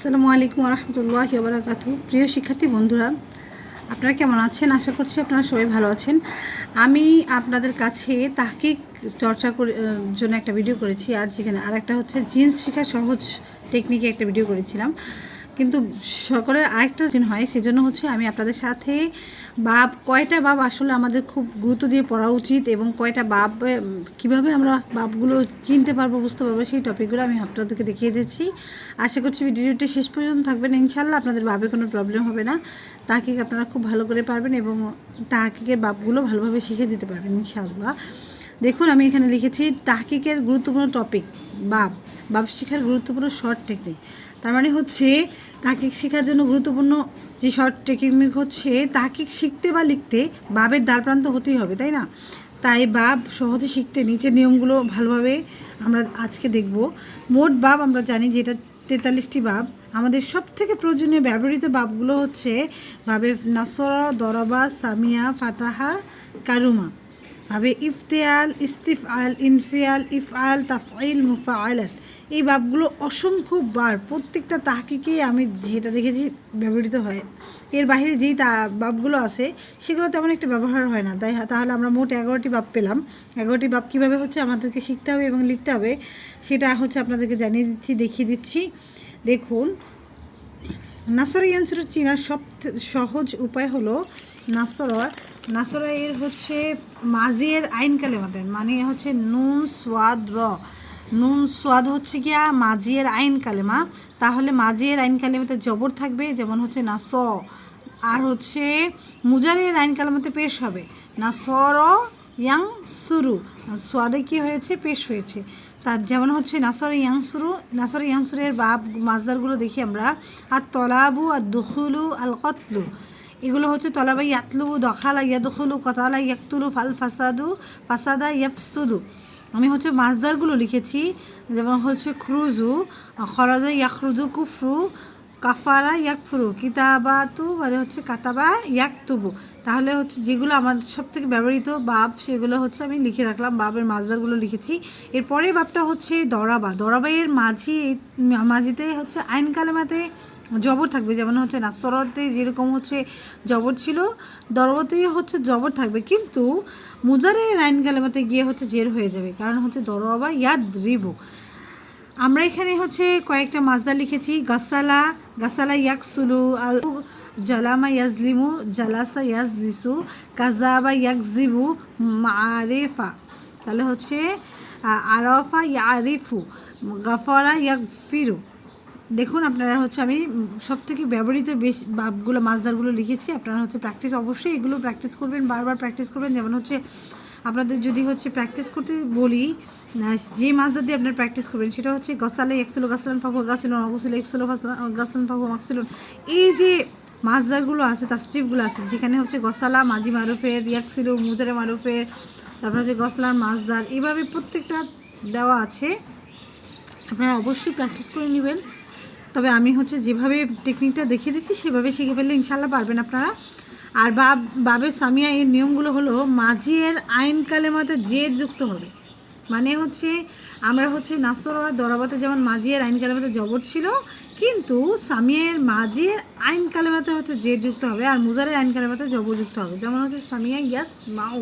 আসসালামু আলাইকুম রহমতুল্লাহ বারাকাতু প্রিয় শিক্ষার্থী বন্ধুরা, আপনারা কেমন আছেন? আশা করছি আপনারা সবাই ভালো আছেন। আমি আপনাদের কাছে তাহকিক চর্চা জন্য একটা ভিডিও করেছি। আর যেখানে আর একটা হচ্ছে জিন্স শেখার সহজ টেকনিকে একটা ভিডিও করেছিলাম। কিন্তু সকলের আরেকটা দিন হয়, সেজন্য হচ্ছে আমি আপনাদের সাথে বাপ কয়টা বাপ আসলে আমাদের খুব গুরুত্ব দিয়ে পড়া উচিত এবং কয়টা বাপ কীভাবে আমরা বাপগুলো চিনতে পারব, বুঝতে পারব, সেই টপিকগুলো আমি আপনাদেরকে দেখিয়ে দিচ্ছি। আশা করছি ভিডিওটি শেষ পর্যন্ত থাকবেন। ইনশাল্লাহ আপনাদের বাপে কোনো প্রবলেম হবে না। তাকে আপনারা খুব ভালো করে পারবেন এবং তাহকিকের বাপগুলো ভালোভাবে শিখে দিতে পারবেন ইনশাল্লাহ দেখুন, আমি এখানে লিখেছি, তাহকিকের গুরুত্বপূর্ণ টপিক বাপ বাপ শিখার গুরুত্বপূর্ণ শর্ট টেকনিক তার মানে হচ্ছে তাহকিক শেখার জন্য গুরুত্বপূর্ণ যে শর্ট টেকনিক হচ্ছে তাহকিক শিখতে বা লিখতে বাবের দ্বারপ্রান্ত হতেই হবে, তাই না? তাই বাব সহজে শিখতে নিচের নিয়মগুলো ভালোভাবে আমরা আজকে দেখব। মোট বাব আমরা জানি যে এটা তেতাল্লিশটি বাব আমাদের সব থেকে প্রয়োজনীয় ব্যবহৃত বাবগুলো হচ্ছে বাবে নাসরা, দরবা, সামিয়া, ফাতাহা, কারুমা। ভাবে ইফতেয়াল, ইস্তিফআল, ইনফিয়াল, ইফআল তাফআইল মুফাআলাত। এই বাপগুলো অসংখ্য বার প্রত্যেকটা তাহকিকেই আমি যেটা দেখেছি ব্যবহৃত হয়। এর বাইরে যেই তা বাপগুলো আছে, সেগুলো তেমন একটা ব্যবহার হয় না। তাই তাহলে আমরা মোট এগারোটি বাপ পেলাম। এগারোটি বাপ কীভাবে হচ্ছে আমাদেরকে শিখতে হবে এবং লিখতে হবে, সেটা হচ্ছে আপনাদেরকে জানিয়ে দিচ্ছি, দেখিয়ে দিচ্ছি। দেখুন নাসরা ইয়ানসুরের চিনার সব সহজ উপায় হলো নাসরা। নাসরা এর হচ্ছে মাজিয়ের আইন কালেমাতের মানে হচ্ছে নুন সোয়াদ র। নুন সোয়াদ হচ্ছে গিয়া মাজিয়ের আইন কালেমা। তাহলে মাজিয়ের আইন কালেমাতে জবর থাকবে, যেমন হচ্ছে না স। আর হচ্ছে মুজারের আইন কালেমাতে পেশ হবে। না সর ইয়াং, সুরু। সোয়াদে কি হয়েছে? পেশ হয়েছে। তার যেমন হচ্ছে নাসর ইয়াংসুরু নাসর ইয়াংসুরের বাপ মাজদারগুলো দেখি আমরা। আর তলাবু, আর দখুলু, আল কতলু। এগুলো হচ্ছে তলাবা ইয়াতলু দখালা ইয়াদখুলু কতালা ইয়াকতুলু ফাল ফাসাদু, ফাসাদা ইয়াফসুদু। আমি হচ্ছে মাজদারগুলো লিখেছি, যেমন হচ্ছে ক্রুজু খরাজা ইয়াকরুজু কুফরু, কাফারা ইয়াকফুরু, কিতাবাতু মানে হচ্ছে কাতাবা ইয়াকতুবু। তাহলে হচ্ছে যেগুলো আমার সব থেকে ব্যবহৃত বাপ সেগুলো হচ্ছে আমি লিখে রাখলাম, বাবের মাজদারগুলো লিখেছি। এরপরের বাপটা হচ্ছে দরাবা। দরাবাইয়ের মাঝি, মাঝিতে হচ্ছে আইন কালেমাতে জবর থাকবে, যেমন হচ্ছে নাসরতে যেরকম হচ্ছে জবর ছিল দরবতে হচ্ছে জবর থাকবে, কিন্তু মুজারে আইন কালেমাতে গিয়ে হচ্ছে জের হয়ে যাবে, কারণ হচ্ছে দরবা ইয়াদ রিবু আমরা এখানে হচ্ছে কয়েকটা মাজদা লিখেছি, গাসালা গাসালা ইয়াকসুলু আল, জালামা ইয়াজলিমু, জালাসা ইয়াজলিসু কাজাবা ইয়াকজিবু মারেফা তাহলে হচ্ছে আরফা ইয়ারিফু, গাফারা ইয়াকফিরু দেখুন, আপনারা হচ্ছে আমি সব থেকে ব্যবহৃত বেশ বাপগুলো, মাছদারগুলো লিখেছি। আপনারা হচ্ছে প্র্যাকটিস অবশ্যই এগুলো প্র্যাকটিস করবেন, বারবার প্র্যাকটিস করবেন। যেমন হচ্ছে আপনাদের যদি হচ্ছে প্র্যাকটিস করতে বলি যে মাজদার দিয়ে আপনারা প্র্যাকটিস করবেন, সেটা হচ্ছে গসালে একসুলো গাছলান ফাফু গাছিলন অগসিল একসুলো গাছলান ফাফু মাকসিলন এই যে মাজদারগুলো আছে, তার স্ট্রিপগুলো আছে, যেখানে হচ্ছে গসালা, মাঝি মারুফের, ইয়াকসিল, মুজারে মারুফের, তারপর হচ্ছে গসলার মাছদার এইভাবে প্রত্যেকটা দেওয়া আছে। আপনারা অবশ্যই প্র্যাকটিস করে নেবেন। তবে আমি হচ্ছে যেভাবে টেকনিকটা দেখিয়ে দিচ্ছি, সেভাবে শিখে ফেললে ইনশাল্লাহ পারবেন আপনারা। আর বাব বাবের সামিয়া, এর নিয়মগুলো হলো মাঝিয়ের আইন কালেমাতে জের যুক্ত হবে। মানে হচ্ছে আমরা হচ্ছে নাসর আর দরাবাতে যেমন মাঝিয়ের আইন কালেমাতে জবর ছিল, কিন্তু সামিয়ের মাঝিয়ের আইন কালেমাতে হচ্ছে জের যুক্ত হবে আর মুজারের আইন কালেমাতে জবর যুক্ত হবে। যেমন হচ্ছে সামিয়া, ইয়াস মাও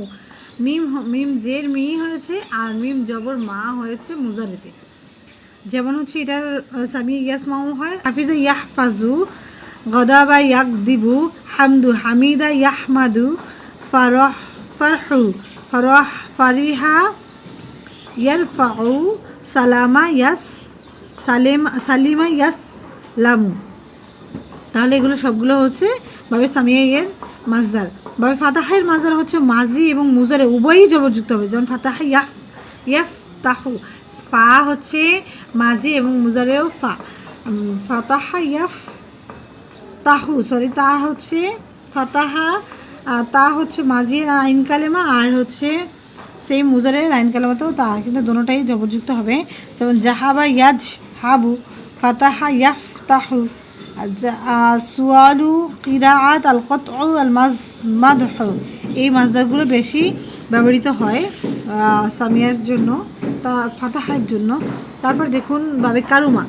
মিম মিম জের মি হয়েছে আর মিম জবর মা হয়েছে মুজারেতে। যেমন হচ্ছে এটার সামি ইয়াস মাউ হয়। হাফিজা ইয়াহফাজু, গদাবা ইয়াক দিবু হামদু হামিদা ইয়াহ ইয়াহমাদু, ফারহ, ফারহু, ফরহ ফারিহা, ইয়ারফাউ, সালামা ইয়াস, সালেম, সালিমা ইয়াস, লামু। তাহলে এগুলো সবগুলো হচ্ছে বাবে সামিয়া এর মাজদার বাবে ফাতাহের মাজদার হচ্ছে মাজি এবং মুজারে উভয়ই জবরযুক্ত হবে। যেমন ফাতাহা ইয়াফ ইয়াফ তাহু ফা হচ্ছে মাজি এবং মুজারেও ফা। ফাতাহা ইয়াফ তাহু সরি তা হচ্ছে ফাতাহা তা হচ্ছে মাঝির আইন কালেমা আর হচ্ছে সেই মুজারের আইন কালেমাতেও তা কিন্তু দোনোটাই জবরযুক্ত হবে। যেমন জাহাবা ইয়াজ হাবু, ফাতাহা ইয়াফ তাহু। সুয়ালু কিরাআত আল কত আল মাজ মাদহ। এই মাজদারগুলো বেশি ব্যবহৃত হয় সামিয়ার জন্য, তার ফাতাহার জন্য। তারপর দেখুন বাবে কারুমা।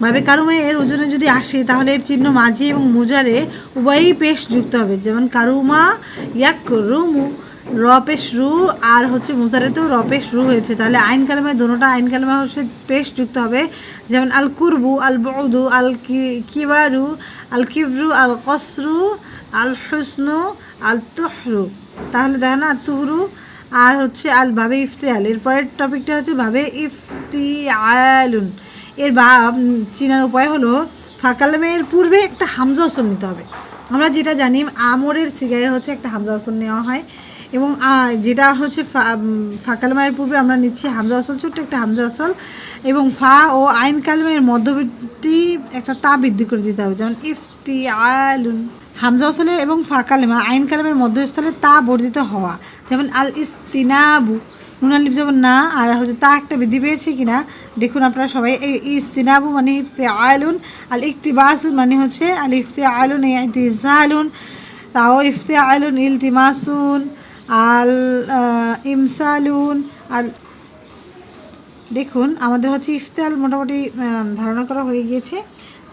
ভাবে কারুমা এর ওজনে যদি আসে, তাহলে এর চিহ্ন মাঝি এবং মুজারে উভয়ই পেশ যুক্ত হবে। যেমন কারুমা ইয়াক রুমু র পেশ রু আর হচ্ছে মুজারেতেও র পেশ রু হয়েছে। তাহলে আইন কালেমায় দুটোটা আইন কালেমা হচ্ছে পেশ যুক্ত হবে। যেমন আল কুরবু আল বউদু আল কিবারু আল কিবরু আল কসরু আল হুসনু আল তুহরু তাহলে দেখো না, তুহরু আর হচ্ছে আল ভাবে ইফতিয়াল এরপরের টপিকটা হচ্ছে ভাবে ইফতি ইফতিয়ালুন। এর বা চিনার উপায় হলো ফাঁকালামের পূর্বে একটা হামজা অসল নিতে হবে। আমরা যেটা জানি, আমরের সিগারে হচ্ছে একটা হামজা অসল নেওয়া হয়। এবং যেটা হচ্ছে ফাঁকালামের পূর্বে আমরা নিচ্ছি হামজা অসল ছোট্ট একটা হামজা অসল এবং ফা ও আইন কালমের মধ্যবর্তী একটা তা বৃদ্ধি করে দিতে হবে। যেমন ইফতি আলুন হামজা অসলের এবং ফা কালেমা আইন কালেমের মধ্যস্থলে তা বর্ধিত হওয়া। যেমন, আল ইস্তিনাবু। নুন আলিফ যেমন না, আর হচ্ছে তা একটা বৃদ্ধি পেয়েছে কিনা, দেখুন আপনারা সবাই। এই ইস্তিনাবু মানে ইফতে আলুন আল ইকতিবাসুন মানে হচ্ছে আল ইফতে আলুন ইতিজালুন, তাও ইফতে আলুন ইলতিমাসুন। আল ইমসালুন, আল, দেখুন, আমাদের হচ্ছে ইফতেয়াল মোটামুটি ধারণা করা হয়ে গিয়েছে।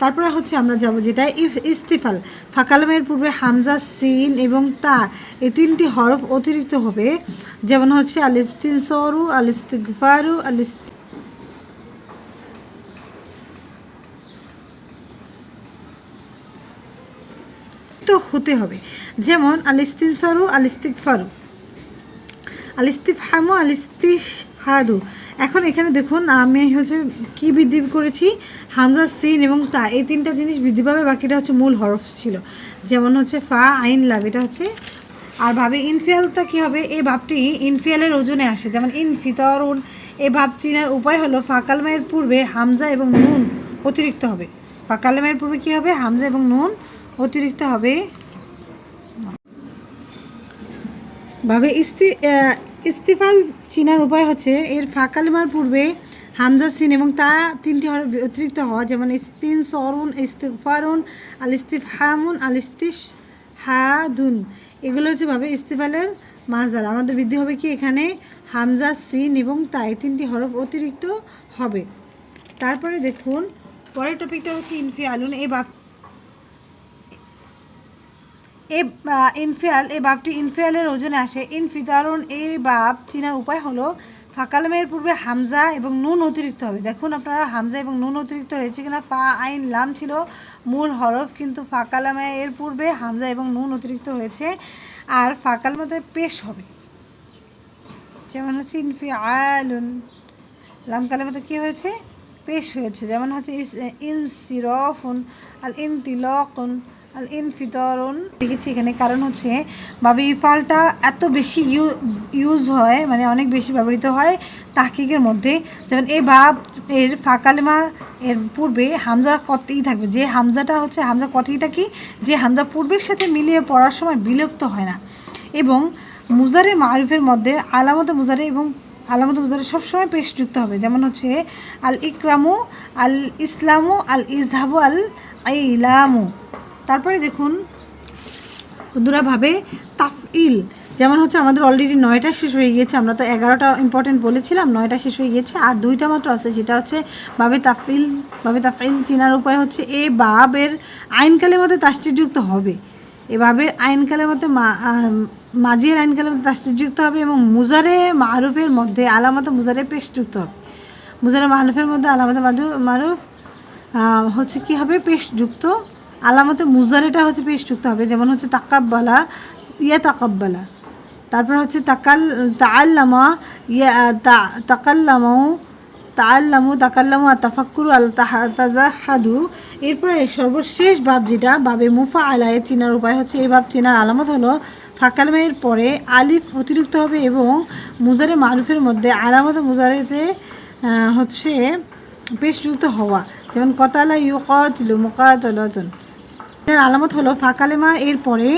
তারপরে হচ্ছে আমরা যাব যেটা ইফ, ইস্তিফাল। ফাকালামের পূর্বে হামজা, সিন এবং তা, এই তিনটি হরফ অতিরিক্ত হবে। যেমন হচ্ছে আল ইস্তিন সরু আল ইস্তিগফারু আল ইস্তি তো হতে হবে। যেমন আল ইস্তিনসরু আল ইস্তিগফারু আলিস্তিফহামু আলিস্তিহাদু এখন এখানে দেখুন, আমি হচ্ছে কি বৃদ্ধি করেছি? হামজা, সিন এবং তা, এই তিনটা জিনিস বৃদ্ধি পাবে, বাকিটা হচ্ছে মূল হরফ ছিল। যেমন হচ্ছে ফা, আইন লাভ এটা হচ্ছে আর ভাবে ইনফিয়ালটা কী হবে? এই ভাবটি ইনফিয়ালের ওজনে আসে। যেমন ইনফিতরুন এই ভাব চিনার উপায় হলো ফাকালমায়ের পূর্বে হামজা এবং নুন অতিরিক্ত হবে। ফাকালমায়ের পূর্বে কী হবে? হামজা এবং নুন অতিরিক্ত হবে। ভাবে ইস্তি ইস্তিফাল চিনার উপায় হচ্ছে এর ফাঁকালিমার পূর্বে হামজা সিন এবং তা তিনটি হরফ অতিরিক্ত হওয়া, যেমন ইস্তিন, সরুন ইস্তিফারুন আল ইস্তিফহামুন, আল ইস্তিস হাদুন এগুলো হচ্ছে ভাবে ইস্তিফালের মাজার আমাদের বৃদ্ধি হবে কি এখানে হামজা সিন এবং তা, এই তিনটি হরফ অতিরিক্ত হবে। তারপরে দেখুন, পরের টপিকটা হচ্ছে ইনফি আলুন এই বাপ এ ইনফিয়াল এই বাপটি ইনফিয়ালের ওজনে আসে। ইনফিতারুন এই বাপ চিনার উপায় হলো ফাকালামের পূর্বে হামজা এবং নুন অতিরিক্ত হবে। দেখুন আপনারা, হামজা এবং নুন অতিরিক্ত হয়েছে কিনা, ফা, আইন, লাম ছিল মূল হরফ, কিন্তু ফাকালামে এর পূর্বে হামজা এবং নুন অতিরিক্ত হয়েছে, আর ফাকালমাতে পেশ হবে। যেমন হচ্ছে ইনফি আলুন লাম কালেমাতে কী হয়েছে? পেশ হয়েছে। যেমন হচ্ছে ইনসিরফুন আল ইনতিলকুন আল ইনফিতরুন দেখেছি এখানে। কারণ হচ্ছে বাবে ইফালটা এত বেশি ইউজ হয় মানে অনেক বেশি ব্যবহৃত হয় তাহকিকের মধ্যে। যেমন এই বাব এর ফাকালেমা, এর পূর্বে হামজা কতই থাকবে? যে হামজাটা হচ্ছে, হামজা কতইটা কি যে হামজা পূর্বের সাথে মিলিয়ে পড়ার সময় বিলুপ্ত হয় না। এবং মুজারে মারুফের মধ্যে আলামত মুজারে এবং আলামত মুজারে সবসময় পেশ যুক্ত হবে। যেমন হচ্ছে আল ইকরামু আল ইসলামু আল ইজহাবু আল ইলামু তারপরে দেখুন, বন্ধুরা ভাবে তাফইল, যেমন হচ্ছে আমাদের অলরেডি নয়টা শেষ হয়ে গিয়েছে, আমরা তো এগারোটা ইম্পর্টেন্ট বলেছিলাম, নয়টা শেষ হয়ে গিয়েছে, আর দুইটা মাত্র আছে, সেটা হচ্ছে বাবে তাফিল বাবে তাফিল চেনার উপায় হচ্ছে এ বাবের আইনকালের মধ্যে তাস্তিযুক্ত হবে। এভাবে আইনকালের মধ্যে মা- মাঝির আইনকালের মধ্যে তাস্তিযুক্ত হবে এবং মুজারে মারুফের মধ্যে আলামত মুজারে পেশ যুক্ত হবে। মুজারে মারুফের মধ্যে আলামত মারুফ হচ্ছে কি হবে? পেশ যুক্ত আলামতে মুজারেটা হচ্ছে পেশ যুক্ত হবে, যেমন হচ্ছে তাকাব্বালা, ইয়া তাকাব্বালা। তারপর হচ্ছে তাকাল, তাআল্লামা, ইয়া, তা- তাকাল্লামু, তাআল্লামু, তাকাল্লামু আর তাফাক্কুরু আল তাজাহাদু এরপরে সর্বশেষ ভাব যেটা বাবে মুফা আলায় চিনার উপায় হচ্ছে, এই ভাব চিনার আলামত হলো ফাঁকালমের পরে আলিফ অতিরিক্ত হবে এবং মুজারে মারুফের মধ্যে আলামত মুজারেতে হচ্ছে পেশযুক্ত হওয়া। যেমন কতালা ইউ ইউকাতিলু মুকাতালাতুন। এর আলামত হলো ফাকালেমা এর পরে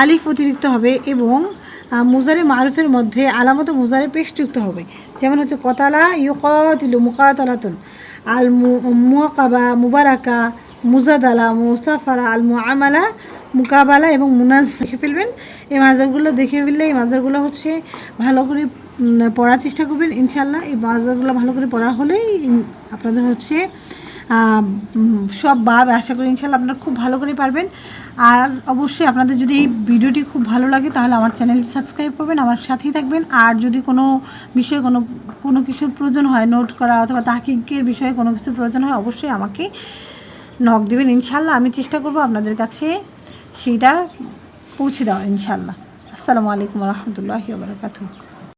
আলিফ অতিরিক্ত হবে এবং মুজারে মারুফের মধ্যে আলামত মুজারে পেশ যুক্ত হবে। যেমন হচ্ছে কতালা ইউকাতিলু মুকাতালাতুন। আল মুকাবা মুবারাকা, মুজাদালা, মুসাফারা আল মুআমালা মুকাবালা এবং মুনাজ দেখে ফেলবেন, এই মাজারগুলো দেখে ফেললে এই মাজারগুলো হচ্ছে ভালো করে পড়ার চেষ্টা করবেন ইনশাল্লাহ এই মাজারগুলো ভালো করে পড়া হলেই আপনাদের হচ্ছে সব বাব আশা করি ইনশাল্লাহ আপনারা খুব ভালো করে পারবেন। আর অবশ্যই আপনাদের যদি এই ভিডিওটি খুব ভালো লাগে, তাহলে আমার চ্যানেলটি সাবস্ক্রাইব করবেন, আমার সাথেই থাকবেন। আর যদি কোনো বিষয়ে কোনো কোনো কিছুর প্রয়োজন হয় নোট করা অথবা তাহকিকের বিষয়ে কোনো কিছুর প্রয়োজন হয়, অবশ্যই আমাকে নক দেবেন। ইনশাল্লাহ আমি চেষ্টা করব আপনাদের কাছে সেইটা পৌঁছে দেওয়ার, ইনশাল্লাহ। আসসালামু আলাইকুম রহমতুল্লাহি বারকাতুহ।